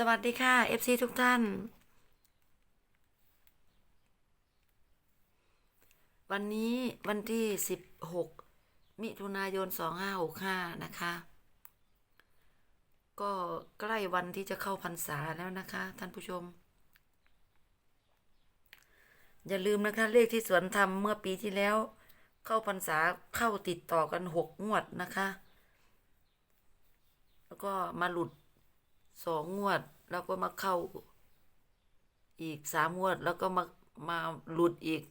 สวัสดีค่ะ FC ทุกท่าน วันนี้วันที่ 16 มิถุนายน 2565 นะคะ ก็ใกล้วันที่จะเข้าพรรษาแล้วนะคะ ท่านผู้ชม อย่าลืมนะคะ เลขที่สวนธรรมเมื่อปีที่แล้ว เข้าพรรษาเข้าติดต่อกันหกงวดนะคะ แล้วก็มาหลุด สองงวดแล้วก็มาเข้า อีกสามงวดแล้วก็มามาหลุดอีก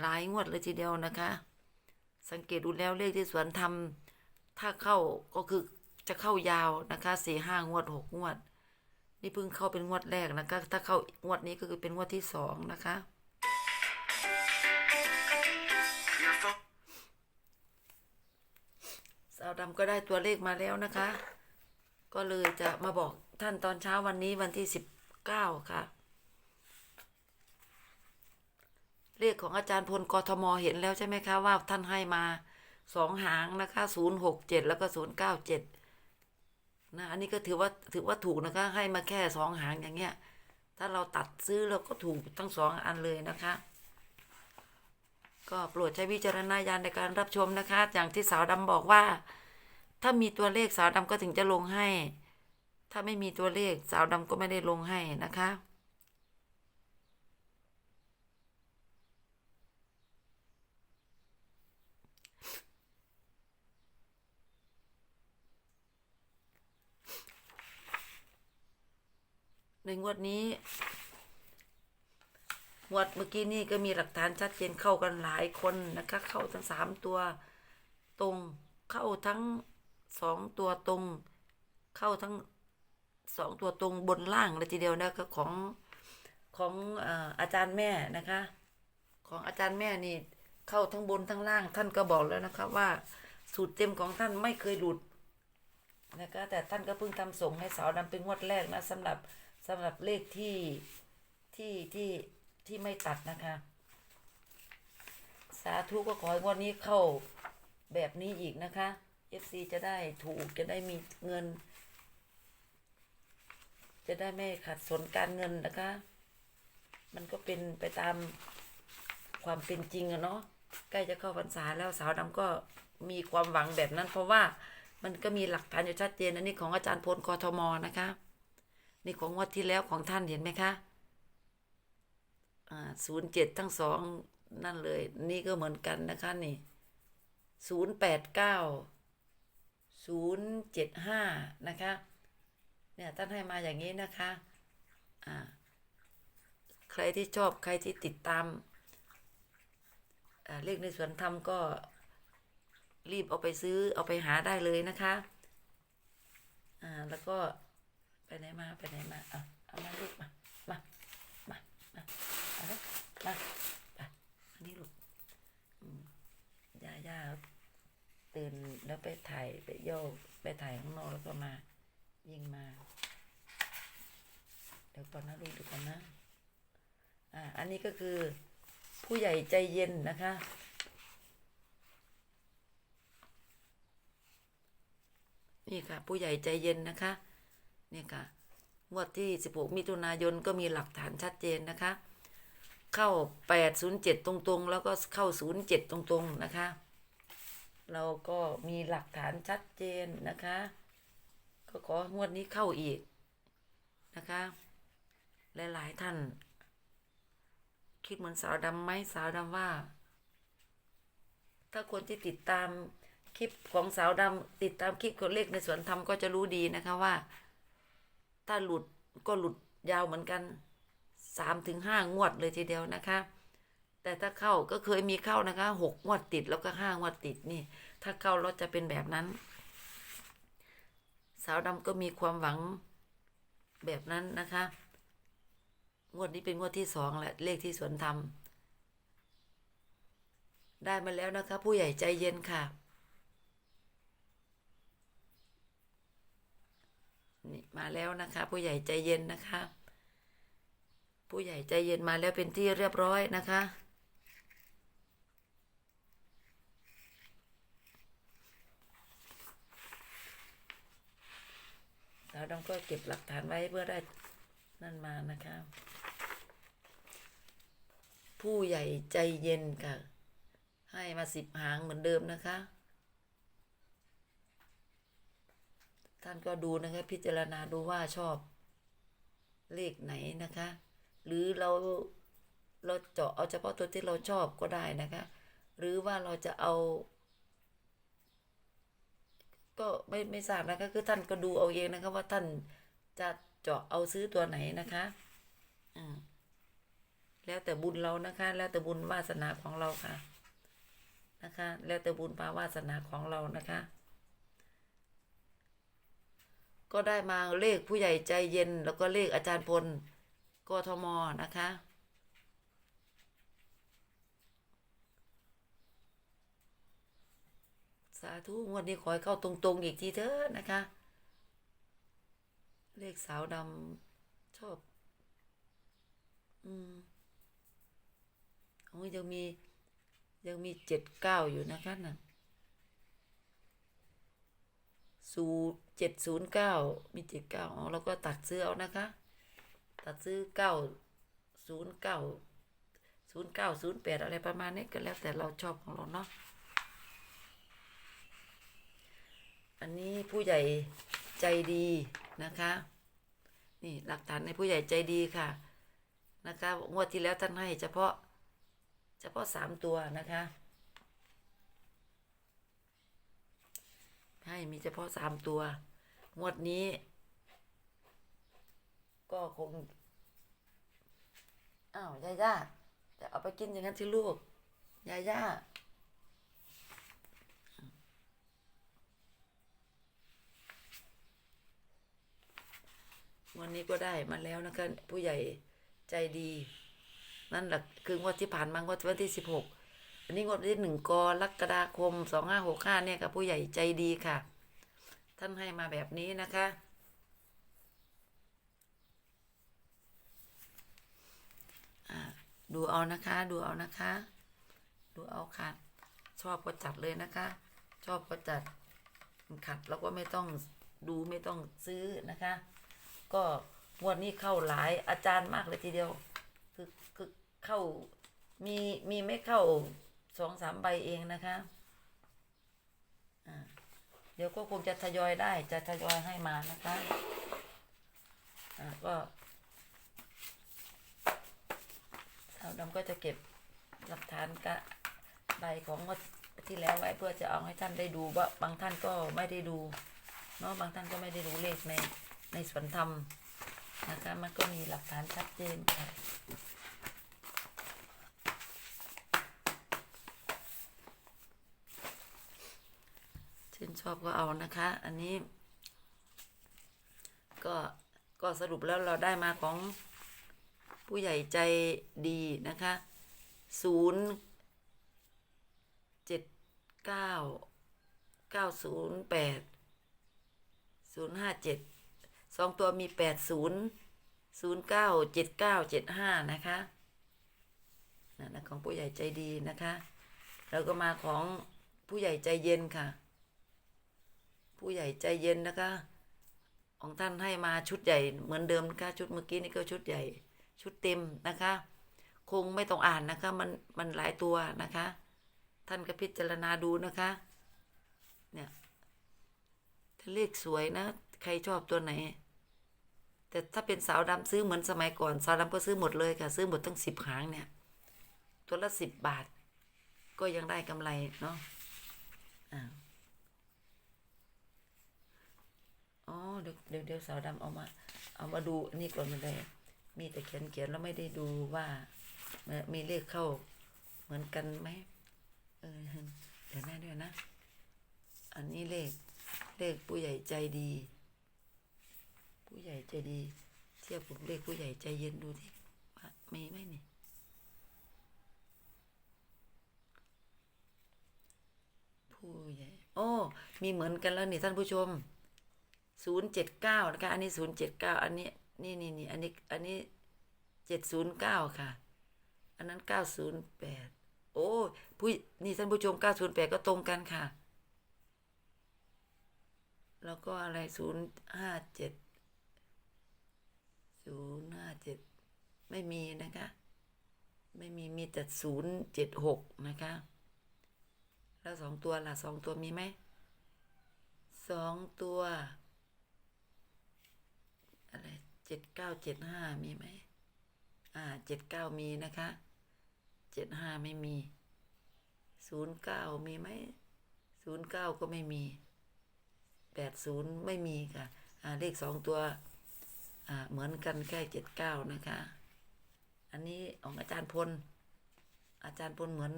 หลายงวดเลยทีเดียวนะคะ สังเกตดูแล้วเลขที่สวนทำถ้าเข้าก็คือจะเข้ายาวนะคะสี่ห้างวดหกงวด นี่เพิ่งเข้าเป็นงวดแรกนะคะ ถ้าเข้างวดนี้ก็คือเป็นงวดที่สองนะคะสาวดำก็ได้ตัวเลขมาแล้วนะคะ ก็เลยจะมาบอกท่านตอนเช้าวันนี้วันที่สิบเก้าค่ะ เลขของอาจารย์พลกทมเห็นแล้วใช่ไหมคะว่าท่านให้มาสองหางนะคะศูนย์หกเจ็ดแล้วก็ศูนย์เก้าเจ็ดนะอันนี้ก็ถือว่าถือว่าถูกนะคะ ให้มาแค่สองหางอย่างเงี้ย ถ้าเราตัดซื้อเราก็ถูกทั้งสองอันเลยนะคะ ก็โปรดใช้วิจารณญาณในการรับชมนะคะ อย่างที่สาวดำบอกว่า ถ้ามีตัวเลขสาวดำก็ถึงจะลงให้ ถ้าไม่มีตัวเลขสาวดำก็ไม่ได้ลงให้นะคะ ในงวดนี้งวดเมื่อกี้นี่ก็มีหลักฐานชัดเจนเข้ากันหลายคนนะคะ เข้าทั้งสามตัวตรงเข้าทั้ง สองตัวตรง เข้าทั้งสองตัวตรงบนล่างเลยทีเดียวนะคะของของอาจารย์แม่นะคะ ของอาจารย์แม่นี่เข้าทั้งบนทั้งล่างท่านก็บอกแล้วนะคะว่าสูตรเต็มของท่านไม่เคยหลุดนะคะแต่ท่านก็เพิ่งทำส่งให้สาวดำเป็นงวดแรกนะสำหรับสำหรับเลขที่ที่ที่ที่ไม่ตัดนะคะ สาธุก็ขอให้งวดนี้เข้าแบบนี้อีกนะคะ FC จะได้ถูกจะได้มีเงิน จะได้ไม่ขัดสนการเงินนะคะ มันก็เป็นไปตามความเป็นจริงอะเนาะใกล้จะเข้าพรรษาแล้วสาวดำก็มีความหวังแบบนั้น เพราะว่ามันก็มีหลักฐานอยู่ชัดเจนอันนี้ของอาจารย์พลกทมนะคะ นี่ของงวัดที่แล้วของท่านเห็นไหมคะอ่าศูนย์เจ็ดทั้งสองนั่นเลย นี่ก็เหมือนกันนะคะนี่ศูนย์แปดเก้า ศูนย์เจ็ดห้านะคะ เนี่ยท่านให้มาอย่างนี้นะคะอ่าใครที่ชอบใครที่ติดตามอ่าเลขในสวนธรรมก็รีบเอาไปซื้อเอาไปหาได้เลยนะคะอ่าแล้วก็ไปไหนมาไปไหนมาเอาเอามาลูกมามา มาเอาเลยมาไปอันนี้ลูกอืมย่าย่าตื่นแล้วไป ถ่ายไปโยกไปถ่ายข้างนอกแล้วก็มา ยิงมา เดี๋ยวก่อนนะลูดี๋ยวก่อนนะ อ่า อันนี้ก็คือผู้ใหญ่ใจเย็นนะคะ นี่ค่ะ ผู้ใหญ่ใจเย็นนะคะ นี่ค่ะงวดที่ 16 มิถุนายนก็มีหลักฐานชัดเจนนะคะ เข้า 807 ตรงๆ แล้วก็เข้า 07 ตรงๆ นะคะ เราก็มีหลักฐานชัดเจนนะคะ ก็ของวดนี้เข้าอีกนะคะหลายๆท่าน คิดเหมือนสาวดำไหมสาวดำว่า ถ้าคนที่ติดตามคลิปของสาวดำติดตามคลิปคนเลขในสวนธรรมก็จะรู้ดีนะคะว่า ถ้าหลุดก็หลุดยาวเหมือนกันสามถึงห้างวดเลยทีเดียวนะคะ แต่ถ้าเข้าก็เคยมีเข้านะคะหกงวดติดแล้วก็ห้างวดติดนี่ ถ้าเข้าเราจะเป็นแบบนั้น สาวดำก็มีความหวังแบบนั้นนะคะ งวดนี้เป็นงวดที่สองแหละเลขที่สวนธรรมได้มาแล้วนะคะ ผู้ใหญ่ใจเย็นค่ะนี่มาแล้วนะคะ ผู้ใหญ่ใจเย็นนะคะ ผู้ใหญ่ใจเย็นมาแล้วเป็นที่เรียบร้อยนะคะ สาวดำก็เก็บหลักฐานไว้เพื่อได้นั่นมานะคะ ผู้ใหญ่ใจเย็นค่ะ ให้มาสิบหางเหมือนเดิมนะคะ ท่านก็ดูนะคะพิจารณาดูว่าชอบเลขไหนนะคะ หรือเราเราเจาะเอาเฉพาะตัวที่เราชอบก็ได้นะคะ หรือว่าเราจะเอา ก็ไม่ไม่ทราบนะคะคือท่านก็ดูเอาเองนะคะว่าท่านจะเจาะเอาซื้อตัวไหนนะคะอ่าแล้วแต่บุญเรานะคะ แล้วแต่บุญวาสนาของเราค่ะนะคะ แล้วแต่บุญปาวาสนาของเรานะคะ ก็ได้มาเลขผู้ใหญ่ใจเย็น แล้วก็เลขอาจารย์พลกทมนะคะ สาธุงวดนี้ขอให้เข้าตรงๆอีกทีเถอะนะคะ เลขสาวดำชอบ อืมโอ้ยยังมียังมีเจ็ดเก้าอยู่นะคะน่ะศูเจ็ดศูนย์เก้ามีเจ็ดเก้าอ๋อแล้วก็ตัดซื้อเอานะคะ ตัดซื้อเก้าศูนย์เก้าศูนย์เก้าศูนย์แปดอะไรประมาณนี้ก็แล้วแต่เราชอบของเราเนาะ อันนี้ผู้ใหญ่ใจดีนะคะ นี่หลักฐานในผู้ใหญ่ใจดีค่ะ นะคะงวดที่แล้วท่านให้เฉพาะ เฉพาะสามตัวนะคะ ให้มีเฉพาะสามตัว งวดนี้ ก็คงอ้าวยาย่าจะเอาไปกินอย่างนั้นที่ลูกยาย่า วันนี้ก็ได้มาแล้วนะคะ ผู้ใหญ่ใจดี นั่นแหละคืองวดที่ผ่านมางวดวันที่สิบหกอันนี้งวดที่หนึ่งกรกฎาคมสองห้าหกห้าเนี่ยกับผู้ใหญ่ใจดีค่ะ ท่านให้มาแบบนี้นะคะดูเอานะคะ ดูเอานะคะ ดูเอาค่ะ ชอบก็จัดเลยนะคะ ชอบก็จัดขัดแล้วก็ไม่ต้องดูไม่ต้องซื้อนะคะ ก็งวดนี้เข้าหลายอาจารย์มากเลยทีเดียว คือคือเข้ามีมีไม่เข้าสองสามใบเองนะคะอ่าเดี๋ยวก็คงจะทยอยได้จะทยอยให้มานะคะอ่าก็สาวดำก็จะเก็บหลักฐานกะใบของงวดที่แล้วไว้เพื่อจะเอาให้ท่านได้ดูว่าบางท่านก็ไม่ได้ดูเนาะบางท่านก็ไม่ได้ดูเลขใน ในสวนธรรมนะคะมันก็มีหลักฐานชัดเจนค่ะชื่นชอบก็เอานะคะ อันนี้ ก็ก็สรุปแล้วเราได้มาของผู้ใหญ่ใจดีนะคะศูนย์เจ็ดเก้าเก้าศูนย์แปดศูนย์ห้าเจ็ด องตัวมีแปดศูนย์ศูนย์เก้าเจ็ดเก้าเจ็ดห้านะคะนั่นะของผู้ใหญ่ใจดีนะคะแล้วก็มาของผู้ใหญ่ใจเย็นค่ะ ผู้ใหญ่ใจเย็นนะคะ ของท่านให้มาชุดใหญ่เหมือนเดิมนะคะชุดเมื่อกี้นี่ก็ชุดใหญ่ชุดเต็มนะคะ คงไม่ต้องอ่านนะคะ มันมันหลายตัวนะคะ ท่านก็พิจารณาดูนะคะ เนี่ยถ้าเลขสวยนะ ใครชอบตัวไหน แต่ถ้าเป็นสาวดำซื้อเหมือนสมัยก่อน สาวดำก็ซื้อหมดเลยค่ะ ซื้อหมดตั้งสิบหางเนี่ย ตัวละสิบบาท ก็ยังได้กำไรเนาะอ่าอ๋อเดี๋ยวเดี๋ยวเดี๋ยวสาวดำเอามา เอามาดูอันนี้ก่อนมันเลยมีแต่เขียนเขียนแล้วไม่ได้ดูว่า มีเลขเข้าเหมือนกันไหมเออเดี๋ยวนะเดี๋ยนะ อันนี้เลขเลขผู้ใหญ่ใจดี ผู้ใหญ่ใจดี เทียบกับเลขผู้ใหญ่ใจเย็นดูดิว่ามีไหมนี่ผู้ใหญ่ โอ้ มีเหมือนกันแล้วนี่ท่านผู้ชมศูนย์เจ็ดเก้านะคะอันนี้ศูนย์เจ็ดเก้าอันนี้นี่นี่นี่อันนี้อันนี้เจ็ดศูนย์เก้าค่ะ อันนั้นเก้าศูนย์แปดโอ้ผู้นี่ท่านผู้ชมเก้าศูนย์แปดก็ตรงกันค่ะ แล้วก็อะไรศูนย์ห้าเจ็ด ศูนย์ห้าเจ็ดไม่มีนะคะ ไม่มีมีแต่ศูนย์เจ็ดหกนะคะ แล้วสองตัวล่ะสองตัวมีไหมสองตัว อะไรเจ็ดเก้าเจ็ดห้ามีไหมอ่าเจ็ดเก้ามีนะคะเจ็ดห้าไม่มีศูนย์เก้ามีไหมศูนย์เก้าก็ไม่มีแปดศูนย์ไม่มีค่ะ อ่าเลขสองตัว เหมือนกันแค่เจ็ดเก้านะคะ อันนี้ของอาจารย์พล อาจารย์พลเหมือน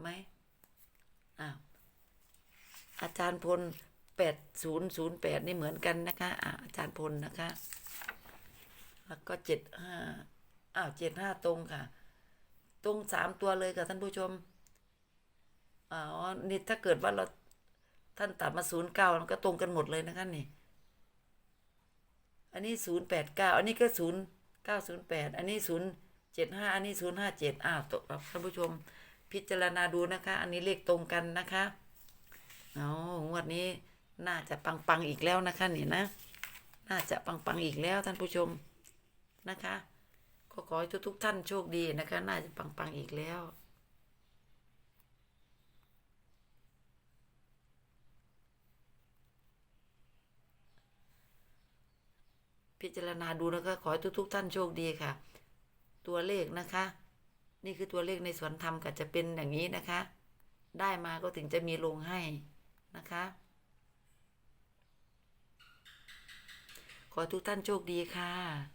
ไหมอ้าวอาจารย์พลแปดศูนย์ศูนย์แปดนี่เหมือนกันนะคะอ่าอาจารย์พลนะคะ แล้วก็เจ็ดห้าอ้าวเจ็ดห้าตรงค่ะ ตรงสามตัวเลยค่ะท่านผู้ชมอ๋อนี่ถ้าเกิดว่าเราท่านตัดมาศูนย์เก้ามันก็ตรงกันหมดเลยนะคะนี่ อันนี้ศูนย์แปดเก้าอันนี้ก็ศูนย์เก้าศูนย์แปดอันนี้ศูนย์เจ็ดห้าอันนี้ศูนย์ห้าเจ็ดอ้าวตกท่านผู้ชม พิจารณาดูนะคะ อันนี้เลขตรงกันนะคะเอางวดนี้น่าจะปังปังๆอีกแล้วนะคะนี่นะ น่าจะปังปังๆอีกแล้วท่านผู้ชมนะคะ ก็ขอให้ทุกๆท่านโชคดีนะคะ น่าจะปังปังๆอีกแล้ว พิจารณาดูนะคะ ขอให้ทุก ๆ ท่านโชคดีค่ะ ตัวเลขนะคะ นี่คือตัวเลขในสวนธรรมก็จะเป็นอย่างนี้นะคะ ได้มาก็ถึงจะมีลงให้นะคะ ขอทุกท่านโชคดีค่ะ